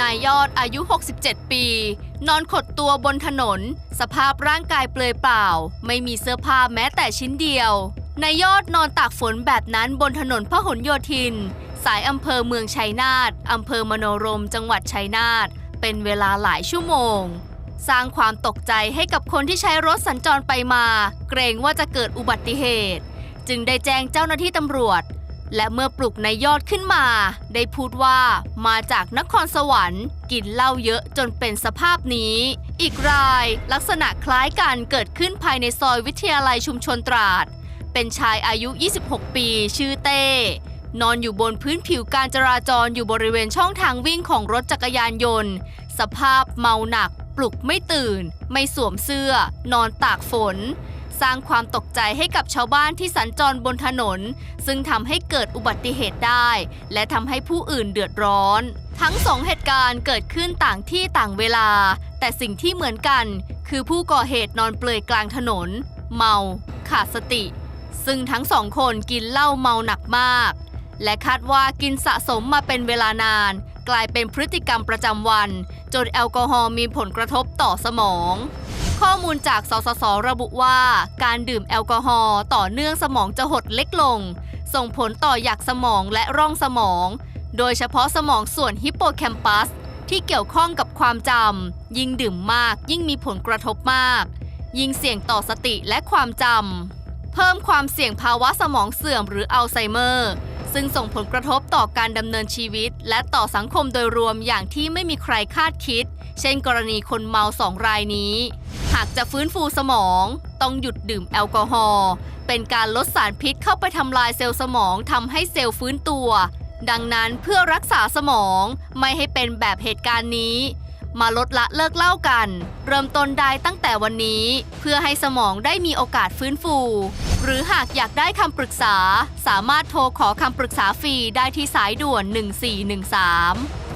นายยอดอายุ 67 ปี นอนขดตัวบนถนน สภาพร่างกายเปลือยเปล่า ไม่มีเสื้อผ้าแม้แต่ชิ้นเดียวนายยอดนอนตากฝนแบบนั้นบนถนนพหลโยธิน สายอำเภอเมืองชัยนาทอำเภอมโนรมจังหวัดชัยนาทเป็นเวลาหลายชั่วโมง สร้างความตกใจให้กับคนที่ใช้รถสัญจรไปมา เกรงว่าจะเกิดอุบัติเหตุ จึงได้แจ้งเจ้าหน้าที่ตำรวจ และเมื่อปลุกนายยอดขึ้นมา ได้พูดว่ามาจากนครสวรรค์ กินเหล้าเยอะจนเป็นสภาพนี้ อีกรายลักษณะคล้ายกันเกิดขึ้นภายในซอยวิทยาลัยชุมชนตราด เป็นชายอายุ 26 ปี ชื่อเต้นอนอยู่บนพื้นผิวการจราจรอยู่บริเวณช่องทางวิ่งของรถจักรยานยนต์ สภาพเมาหนัก ปลุกไม่ตื่น ไม่สวมเสื้อ นอนตากฝน สร้างความตกใจให้กับชาวบ้านที่สัญจรบนถนน ซึ่งทำให้เกิดอุบัติเหตุได้ และทำให้ผู้อื่นเดือดร้อน ทั้งสองเหตุการณ์เกิดขึ้นต่างที่ต่างเวลา แต่สิ่งที่เหมือนกัน คือผู้ก่อเหตุนอนเปลือยกลางถนน เมา ขาดสติ ซึ่งทั้งสองคนกินเหล้าเมาหนักมาก และคาดว่ากินสะสมมาเป็นเวลานาน กลายเป็นพฤติกรรมประจำวัน จนแอลกอฮอล์มีผลกระทบต่อสมอง ข้อมูลจากสสสระบุว่า การดื่มแอลกอฮอล์ต่อเนื่องสมองจะหดเล็กลง ส่งผลต่อหยักสมองและร่องสมอง โดยเฉพาะสมองส่วนฮิปโปแคมปัสที่เกี่ยวข้องกับความจำยิ่งดื่มมากยิ่งมีผลกระทบมาก ยิ่งเสี่ยงต่อสติและความจำเพิ่มความเสี่ยงภาวะสมองเสื่อมหรืออัลไซเมอร์ ซึ่งส่งผลกระทบต่อการดำเนินชีวิต และต่อสังคมโดยรวมอย่างที่ไม่มีใครคาดคิด เช่นกรณีคนเมาสองรายนี้ หากจะฟื้นฟูสมอง ต้องหยุดดื่มแอลกอฮอล์เป็นการลดสารพิษเข้าไปทำลายเซลล์สมองทำให้เซลล์ฟื้นตัว ดังนั้นเพื่อรักษาสมองไม่ให้เป็นแบบเหตุการณ์นี้ มาลดละเลิกเล่ากัน เริ่มต้นได้ตั้งแต่วันนี้ เพื่อให้สมองได้มีโอกาสฟื้นฟู หรือหากอยากได้คำปรึกษา สามารถโทรขอคำปรึกษาฟรีได้ที่สายด่วน 1413